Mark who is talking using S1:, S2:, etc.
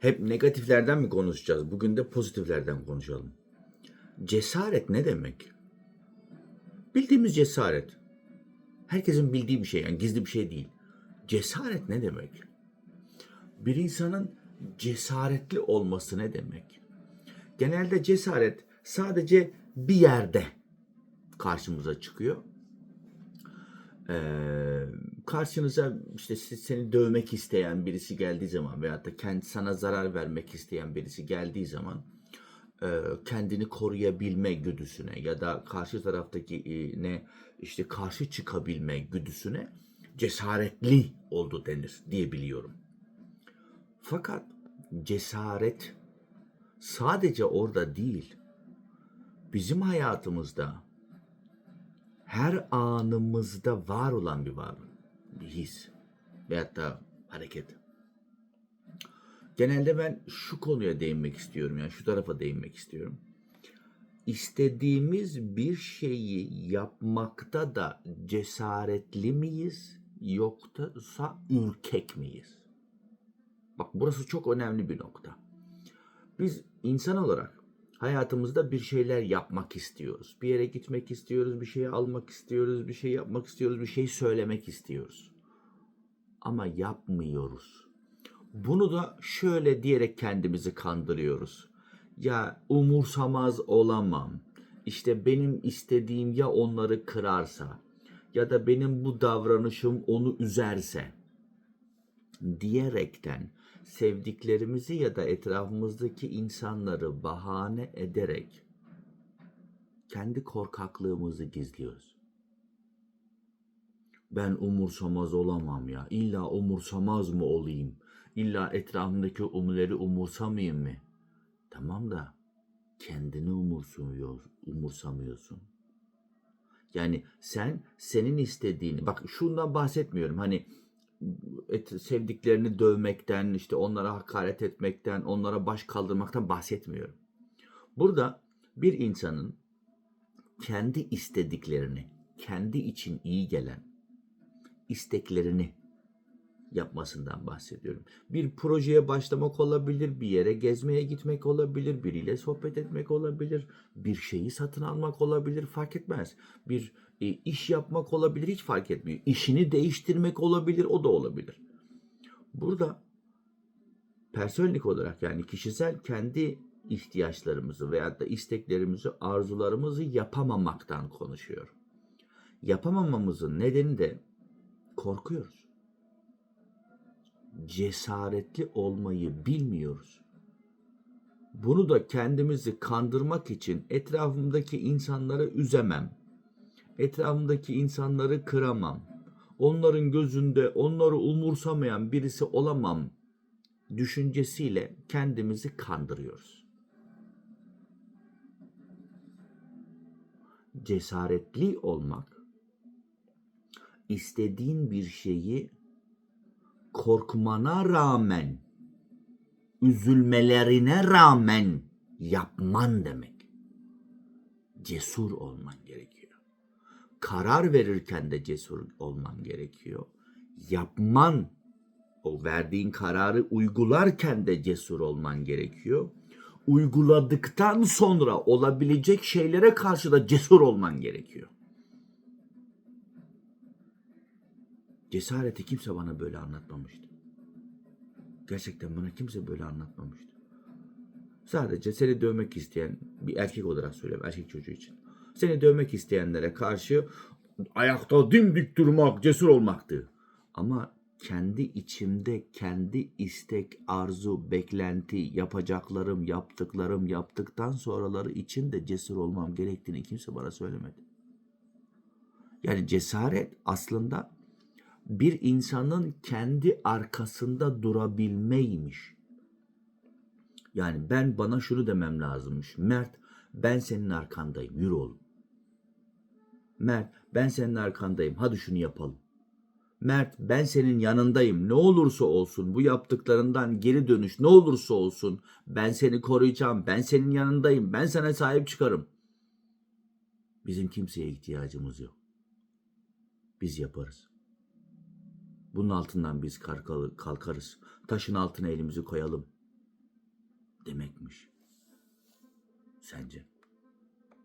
S1: Hep negatiflerden mi konuşacağız? Bugün de pozitiflerden konuşalım. Cesaret ne demek? Bildiğimiz cesaret. Herkesin bildiği bir şey yani gizli bir şey değil. Cesaret ne demek? Bir insanın cesaretli olması ne demek? Genelde cesaret sadece bir yerde karşımıza çıkıyor. Ee, karşınıza işte seni dövmek isteyen birisi geldiği zaman veyahut da kendi sana zarar vermek isteyen birisi geldiği zaman e, kendini koruyabilme güdüsüne ya da karşı taraftaki e, ne işte karşı çıkabilme güdüsüne cesaretli oldu denir diyebiliyorum. Fakat cesaret sadece orada değil. Bizim hayatımızda her anımızda var olan bir var, bir his veyahut da hareket. Genelde ben şu konuya değinmek istiyorum yani şu tarafa değinmek istiyorum. İstediğimiz bir şeyi yapmakta da cesaretli miyiz yoksa ürkek miyiz? Bak burası çok önemli bir nokta. Biz insan olarak hayatımızda bir şeyler yapmak istiyoruz. Bir yere gitmek istiyoruz, bir şey almak istiyoruz, bir şey yapmak istiyoruz, bir şey söylemek istiyoruz. Ama yapmıyoruz. Bunu da şöyle diyerek kendimizi kandırıyoruz. Ya umursamaz olamam. İşte benim istediğim ya onları kırarsa ya da benim bu davranışım onu üzerse diyerekten sevdiklerimizi ya da etrafımızdaki insanları bahane ederek kendi korkaklığımızı gizliyoruz. Ben umursamaz olamam ya. İlla umursamaz mı olayım? İlla etrafımdaki umurları umursamayayım mı? Tamam da kendini umursamıyor, umursamıyorsun. Yani sen senin istediğini bak şundan bahsetmiyorum hani et, sevdiklerini dövmekten işte onlara hakaret etmekten onlara baş kaldırmaktan bahsetmiyorum. Burada bir insanın kendi istediklerini kendi için iyi gelen isteklerini yapmasından bahsediyorum. Bir projeye başlamak olabilir, bir yere gezmeye gitmek olabilir, biriyle sohbet etmek olabilir, bir şeyi satın almak olabilir, fark etmez. Bir e, iş yapmak olabilir, hiç fark etmiyor. İşini değiştirmek olabilir, o da olabilir. Burada personelik olarak yani kişisel kendi ihtiyaçlarımızı veyahut da isteklerimizi, arzularımızı yapamamaktan konuşuyor. Yapamamamızın nedeni de korkuyoruz cesaretli olmayı bilmiyoruz. Bunu da kendimizi kandırmak için etrafımdaki insanları üzemem. Etrafımdaki insanları kıramam. Onların gözünde onları umursamayan birisi olamam düşüncesiyle kendimizi kandırıyoruz. Cesaretli olmak istediğin bir şeyi korkmana rağmen, üzülmelerine rağmen yapman demek. Cesur olman gerekiyor. Karar verirken de cesur olman gerekiyor. Yapman, o verdiğin kararı uygularken de cesur olman gerekiyor. Uyguladıktan sonra olabilecek şeylere karşı da cesur olman gerekiyor. Cesareti kimse bana böyle anlatmamıştı. Gerçekten bana kimse böyle anlatmamıştı. Sadece seni dövmek isteyen bir erkek olarak söylüyorum erkek çocuğu için. Seni dövmek isteyenlere karşı ayakta dimdik durmak, cesur olmaktı. Ama kendi içimde kendi istek, arzu, beklenti, yapacaklarım, yaptıklarım, yaptıktan sonraları için de cesur olmam gerektiğini kimse bana söylemedi. Yani cesaret aslında bir insanın kendi arkasında durabilmeymiş. Yani ben bana şunu demem lazımmış. Mert ben senin arkandayım yürü oğlum. Mert ben senin arkandayım hadi şunu yapalım. Mert ben senin yanındayım ne olursa olsun bu yaptıklarından geri dönüş ne olursa olsun ben seni koruyacağım ben senin yanındayım ben sana sahip çıkarım. Bizim kimseye ihtiyacımız yok. Biz yaparız. Bunun altından biz kalkarız. Taşın altına elimizi koyalım. Demekmiş. Sence?